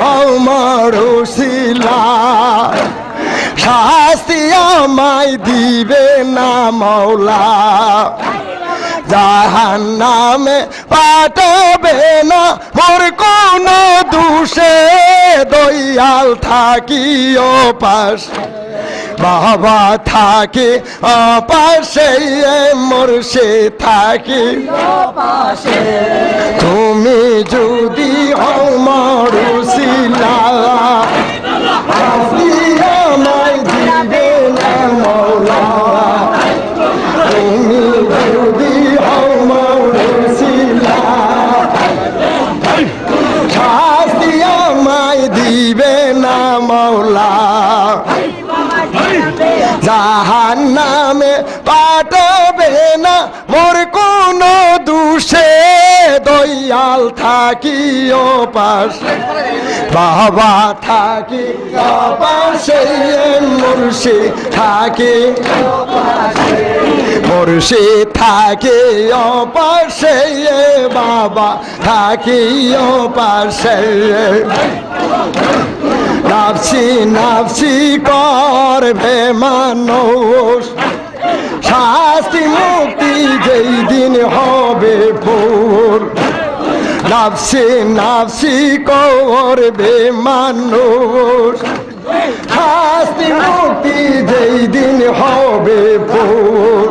হমরুশিলা শাস্তি আমায় দিবে না মৌলা। জাহান নামে পাঠাবে না মোর কোন দুষে। দয়াল থাকি ও পাশ, বাবা থাকে অপাশে মোরসে থাকি। তুমি যদি হও মরুশিলা আমায় দিবে না মৌলা তুমি যদি হও মরুশিলা শাস্তি আমায় মৌলা জাহান নামে পাঠাবে না মোর কোন দুষে। দয়াল থাকি ও পাশে, বাবা থাকি পাশে, মুর্শি থাকি মুর্শি থাকে ও পাশে, বাবা থাকি ও পাশে। নাফসি নাফসি করবে মানুষ শাস্তি মুক্তি যেই দিন হবে ভোর। নাফসি নাফসি করবে মানুষ শাস্তি মুক্তি যেই দিন হবে ভোর।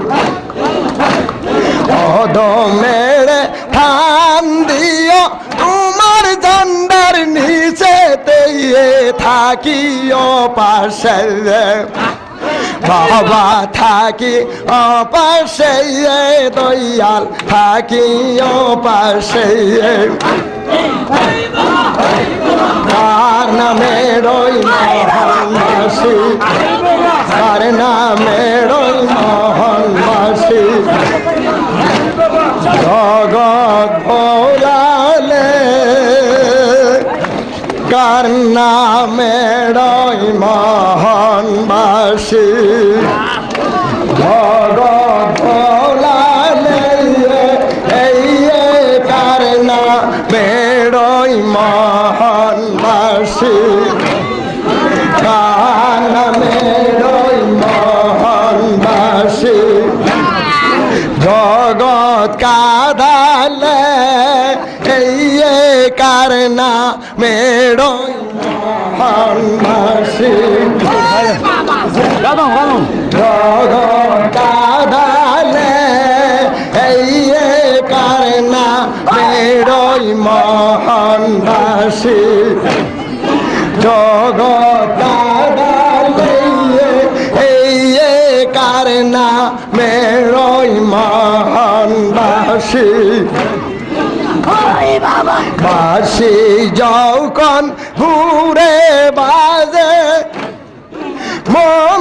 অদমের ঠান দিও, তোমার জন্ডার নিচে তেয়ে থাকিও পাশে। বাবা থাকি অপাশে দয়াল থাকি অপাশে তার নামে রই মহানবাসী তার নামে রই মহানবাসী জগৎ ভোলালে, কার নামে রই মহানবাসী কার নামে রই মহানবাসী জগৎ কাদালে এই কারণা মেড় জগৎ কাদালে এই কারণা মেড় মহানবাসী। জগৎ কাদালে এই কারণা মেরই বাসি যখন ঘুরে বাজে। মমিন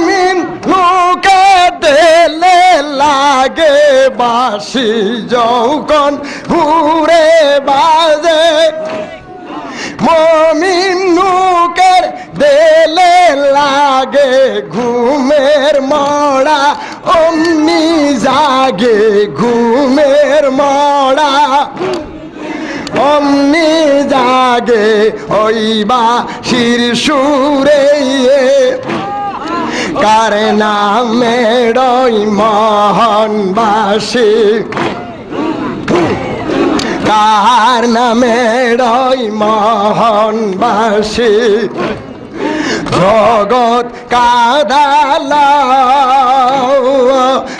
বাসি যখন ঘুরে বাজে। মমিন নুকের দেলে লাগে ঘুমের মড়া, অমনি জাগে ঘুমের মড়া। অমনি জাগে ওই বাসির সুরে কার নামে রই মহানবাসী? কার নামে রই মহানবাসী? জগৎ কাদালা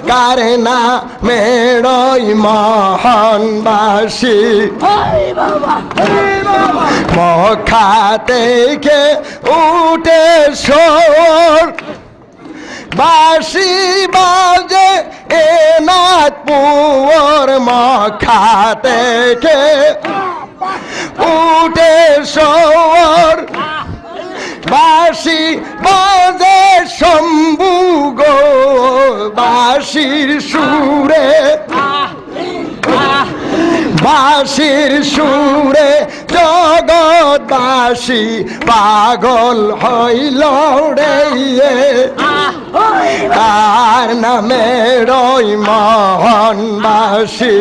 কার নামে মেড়ই মহানবাসী? মখা থেকে উঠে সোর বাসি বাজে এ নাথ পুয়র মখা থেকে। উঠে সোর বাসি বাজে শম্ভু গো বাসির সুরে। বাসির সুরে জগৎবাসী পাগল হইল রে তার নামে রই মোহনবাসী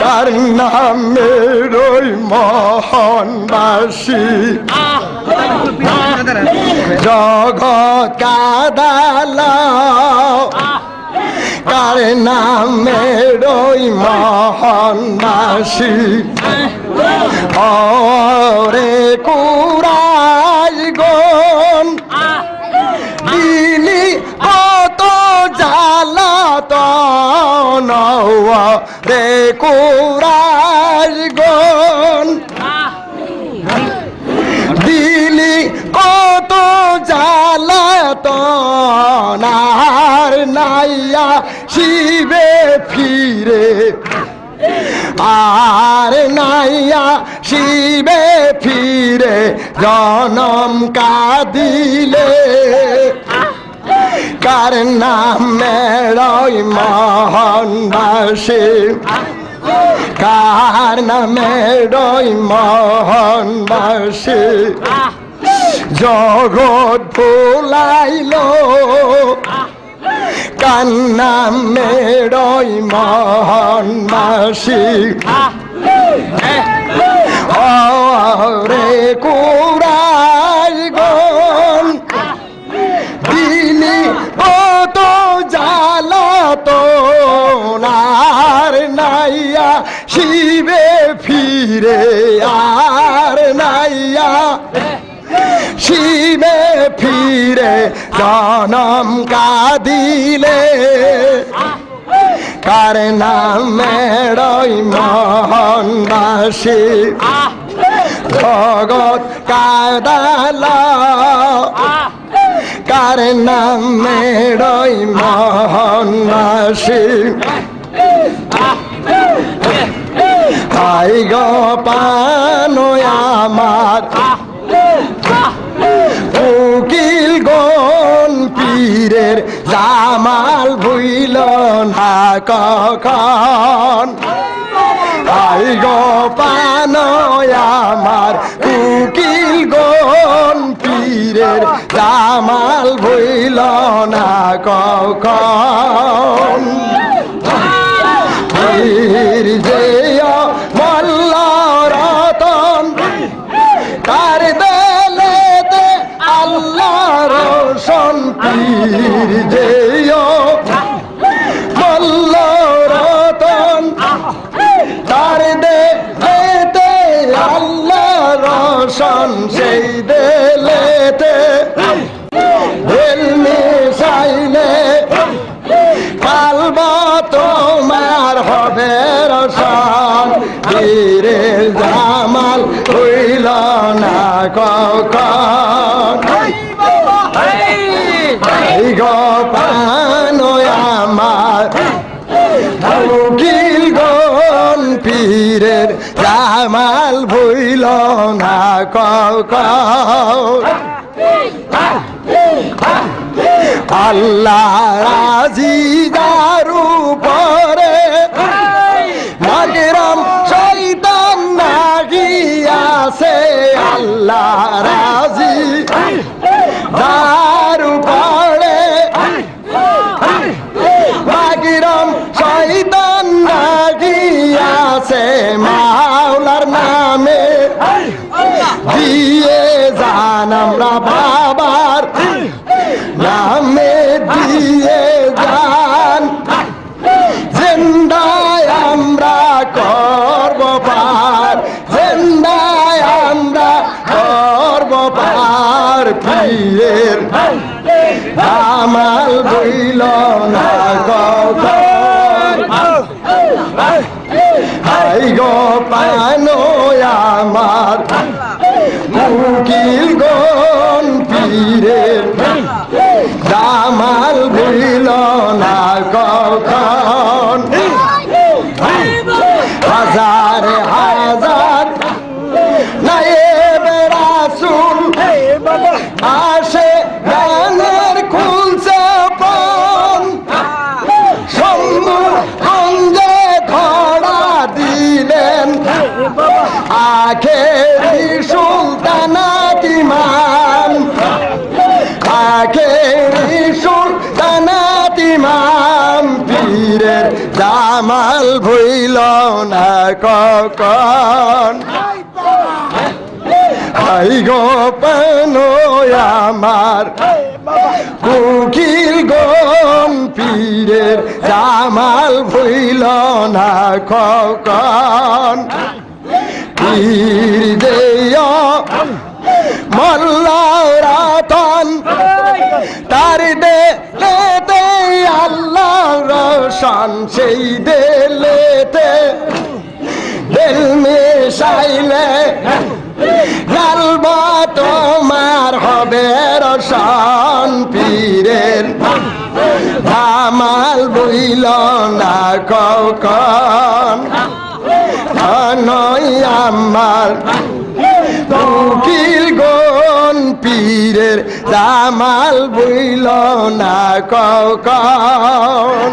কার নামে রই মোহনবাসী জগৎ কাদালা কার নামে রই মোহনবাসী ওরে কুরাই রে কুরাই গন দিলি কত জ্বালা তনার নাইয়া শিবে ফিরে। আর নাইয়া শিবে ফিরে, জনম কাদিলে। কার নাম মেরই মোহনবাসী কার নামে রই মোহনবাসী জগৎ ভুলাইল কান্না মেরই মোহনবাসী ফিরে আর নাইয়া। শিবে ফিরে জনম কাদিলে। কার নাম মেরই মোহনবাসী? জগৎ কাদালা। কার নাম মেরই মোহনবাসী? আই গো আমার। উকিল গন পীরের জামাল ভুইল না কখন। আই গো আমার। উকিল গন পীরের জামাল ভুইল না কখন। যে রোশন সেই দেলেতে এলমি সাইলে কালবা তোমার হবে রসন ধীরে জামাল হইল না এই গোপানো আমার উকিল গন পীরের জামাল ভইল না কখন আল্লাহ রাজি দারু পরে নগরম শৈতান নাগিয়াছে। আল্লাহ রাজি দারু জান আমরা বাবার নামে দিয়ে যান জিন্দায় আমরা করব পার, জিন্দায় আমরা করব পার পীরের আমাল বইল না গো পানো আমার উকিল গন পীরের কখন? হাই গো আমার। কুকিল গম পীরের জামাল ভইল না কখন? পীর দেয় মল্লারাতন তার দে আল্লাহ রোশন সেই দে লেতে দিল মিশাইলে গালব তোমার হবে রোশন পীরের। ধামাল বইল না কখন নয় আমার উকিল গন পীরের। দামাল বইল না কখন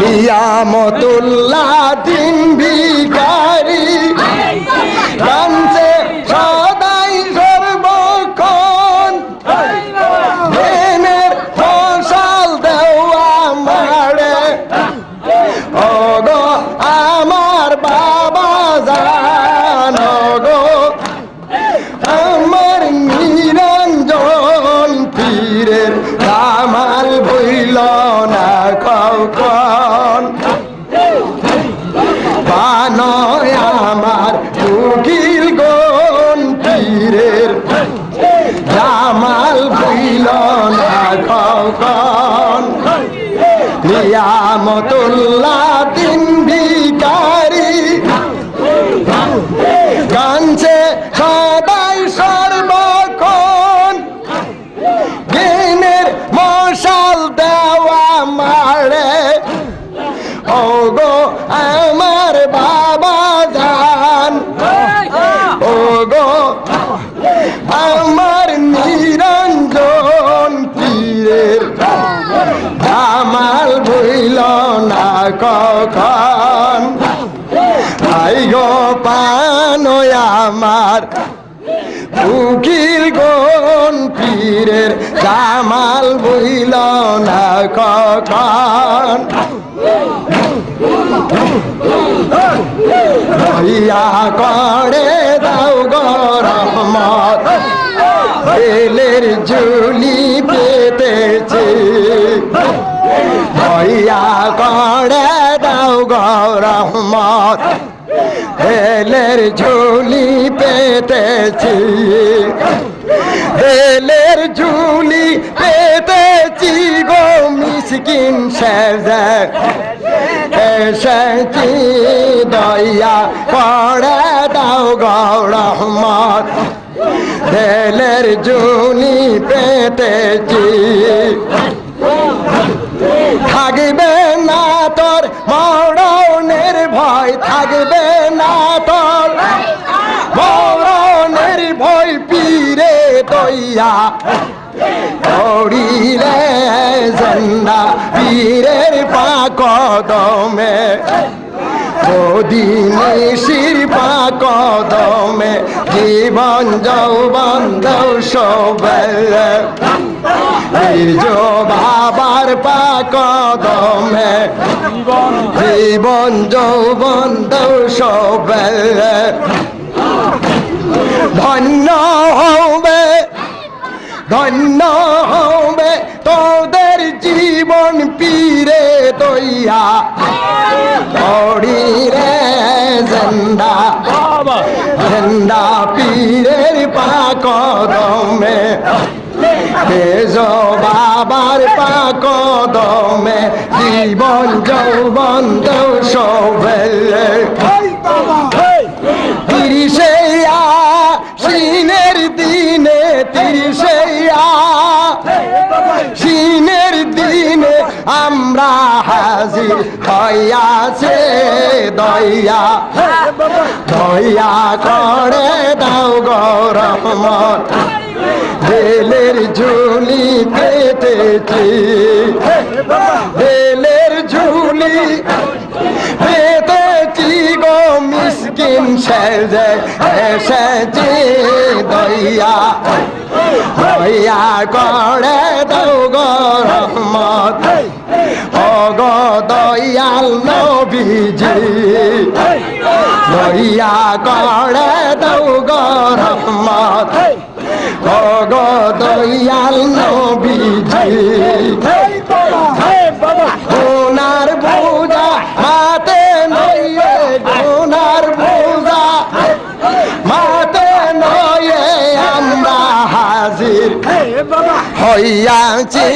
নিয়ামতুল্লাহ দিন ভিকারি পীরের জামাল বইল না কখন? নিয়ামতুল্লাহ দিন ভিকারি কাঞ্চে আমার উকিল গন পীরের জামাল বইল না কখন? ভইয়া করে দাও গরমত, বেলের ঝুলি পেতেছে। ভইয়া করে দাও গরমত বেলের ঝুলি পেতেছি। বেলের ঝুলি পেতেছি গো মিসকিন সেজে এসেছি দয়া করে, দাও গৌরহমত বেলের ঝুলি পেতেছি। থাকবে না তোর, মরণের ভয় থাকবে না তোর। মরণের ভয় পীরে দইয়া দৌড়িলে জন্দা পীরের পাকদমে মদিনে শির পাকদমে জীবন যৌবন দৌসবে বীর্য বাবার পাকদমে জীবন যৌবন দৌসবে ধন্য হবে ধন্য হবে তোদের জীবন পীরে দইয়া। রে জেন্দা। জেন্দা পীরের পাকদমে। তেজ বাবার পাকদমে। জীবন যৌবন দৌসবে তিরিশে আমরা হাজির হইয়াছে দয়া। দয়া করে দাও গরমত বেলের ঝুলি পেতেছি বেলের ঝুলি পেতেছি গো মিসকিন সেজে, এসেছি দইয়া দইয়া করে দৌ গরমত অগ দয়াল নবীজি হইয়া করে দৌ গরমত অগ দয়াল নবীজি হইয়াছি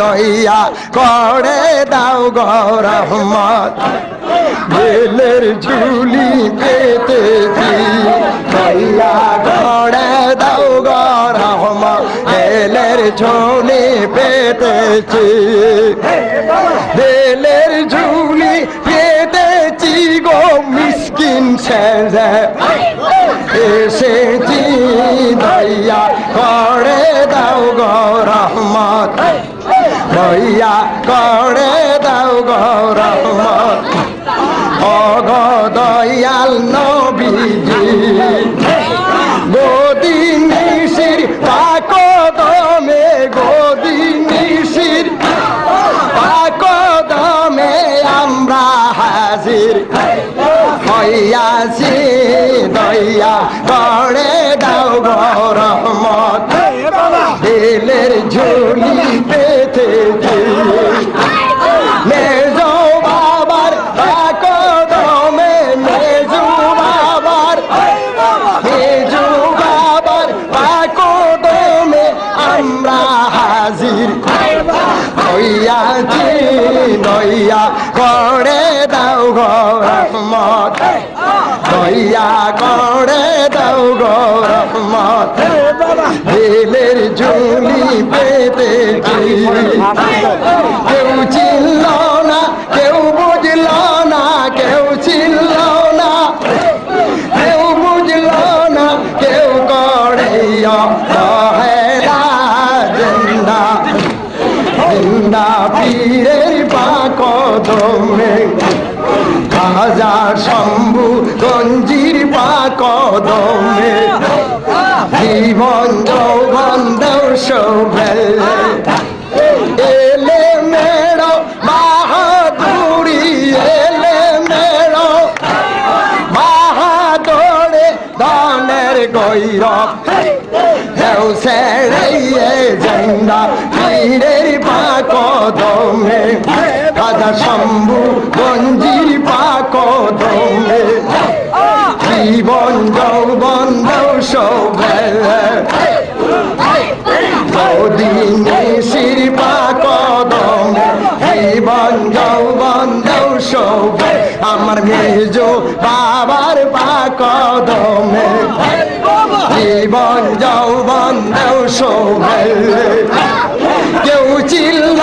দইয়া করে দাও গো রহমত। বেলের ঝুলি পেতেছি দইয়া করে দাও গো রহমত। বেলের ঝুলি পেতেছি বেলের ঝুলি পেতেছি গো মিসকিন সেজে। এসেছি দইয়া করে দাও গো রহমত। দইয়া করে দাও গো রহমত। ও গো দয়াল নবীজি দাও গো রহমত দিলের ঝুলি পেতেছি কেউ চিনল না কেউ বুঝল না কেউ চিনল না। কেউ বুঝল না কেউ করে জিন্দা জিন্দা পীরের পাক দমে। খাজা শম্ভু গঞ্জির পাক দমে জীবন যৌবন দৌশবে এলে মেড়ো বাহাদুরি, এলে মেড়ো বাহাদুরে দানের গৈরব। দেও সেড়াইয়ে জেন্দা পীরের পাক দমে রাজা শম্ভু গঞ্জির পাক দমে জীবন যৌবন দৌশবে গৌদিনী শির পাক দমে জীবন যৌবন দৌশবে আমার মেজো বাবার পাক দমে জীবন যৌবন দৌশবে কেউ চিল্ল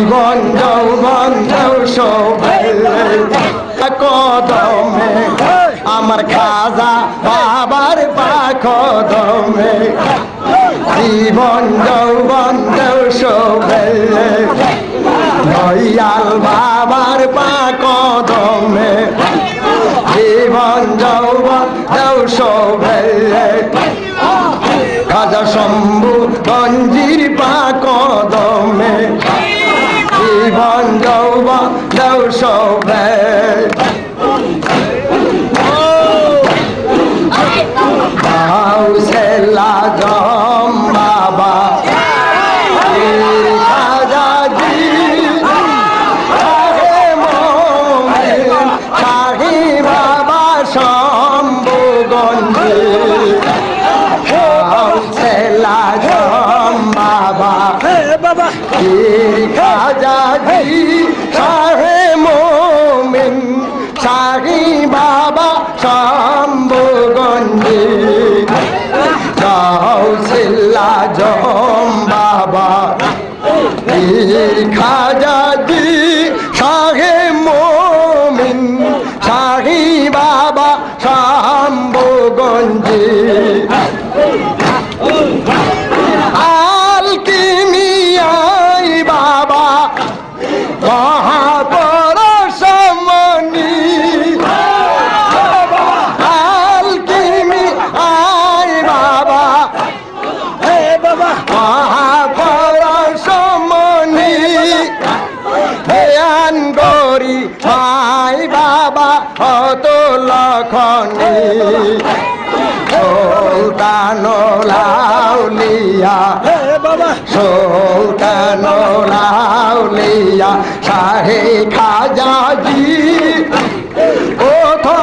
জীবন যৌবন দৌশবে কদমে। আমার খাজা বাবার পাক দমে জীবন যৌবন দৌশবে দয়াল বাবার পাক দমে জীবন যৌবন দৌশবে খাজা শম্ভু গঞ্জির জীবন পীর খাজাজি লখনি সুলতান লাউলিয়া সুলতান লাউলিয়া শাহে খাজাজি ওঠো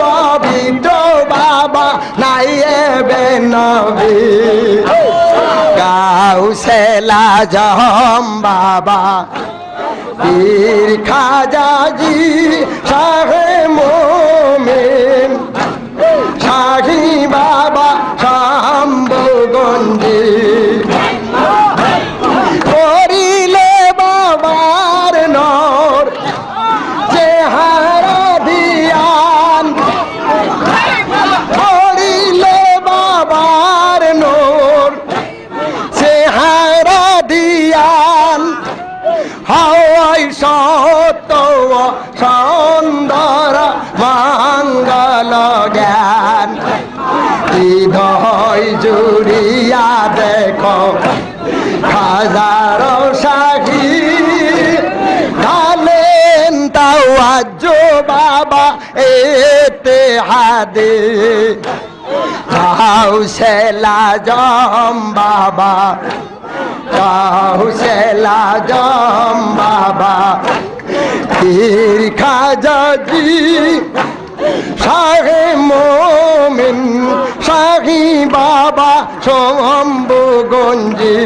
পবিত্র বাবা নাই এবে নবী। গাউসেলা জহম বাবা পীর খাজাজি শাহে মোমেন তাও বাবা, এতে হাদে। যাও সেলা জম বাবা, যাও সেলা জম বাবা। পীর খাজাজি শাহে মোমিন, শাহি বাবা শম্ভু গঞ্জি।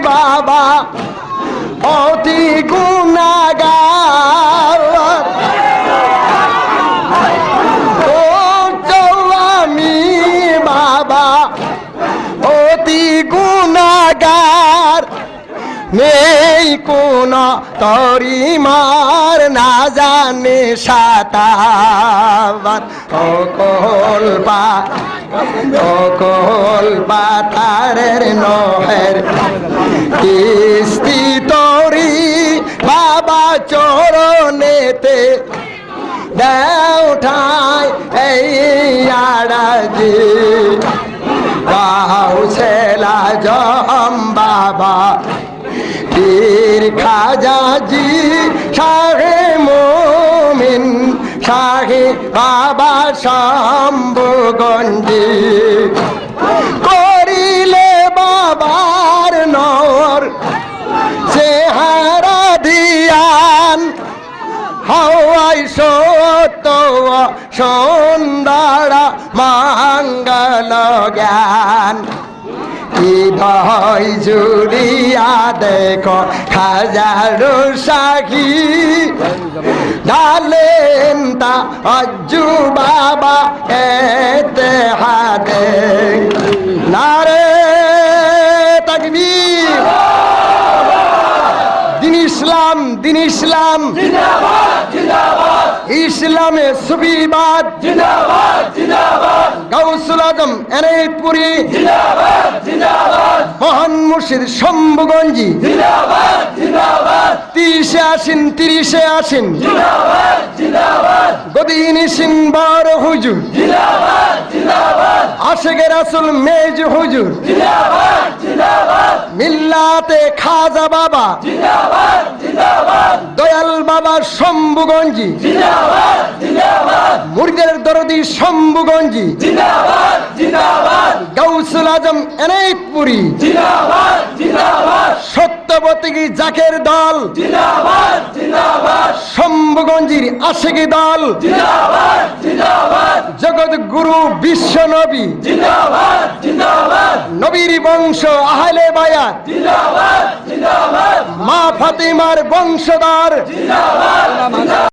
বাবা অতি গুণাগার নেই কোন তরিমার, না জানে সাতাবার অকল পা অকল পাতারের নহের। কিস্তি তরি বাবা চরণেতে দেও ঠাই এই আড়াজি। বাউ ছেলা জম বাবা পীর খাজাজি শাহে মোমিন, শাহে বাবা শম্ভুগঞ্জি করিলে বাবার নর, চেহারা দিয়ান, হাওয়াই সত সুন্দর মঙ্গল জ্ঞান। হৃদয় জুড়িয়া দেখো হাজারো সাখী। ডালেন তা অজ্জু বাবা এতে হাতে। নারে তাকবীর দিন ইসলাম, দিন ইসলাম। ইসলামে সুবিবাদ গাউসুল আজম, এনায়তপুরি। মহান মুর্শিদ শম্ভুগঞ্জি। তিরিশে আসিন তিরিশে আসিন গদিনী সিংবার হুজুর। আশেকের আসল মেজ হুজুর। মিল্লাতে খাজা বাবা। দয়াল বাবা শম্ভুগঞ্জি। মুরগের দরদি শম্ভুগঞ্জি। গাউসুল আজম এনাইতপুরি সত্যবতী জাকের দল। শম্ভুগঞ্জির আশেকি দল। জগৎ গুরু বিশ্ব নবী। নবীর বংশ আহলে বায়াত। মা ফাতিমার বংশধর।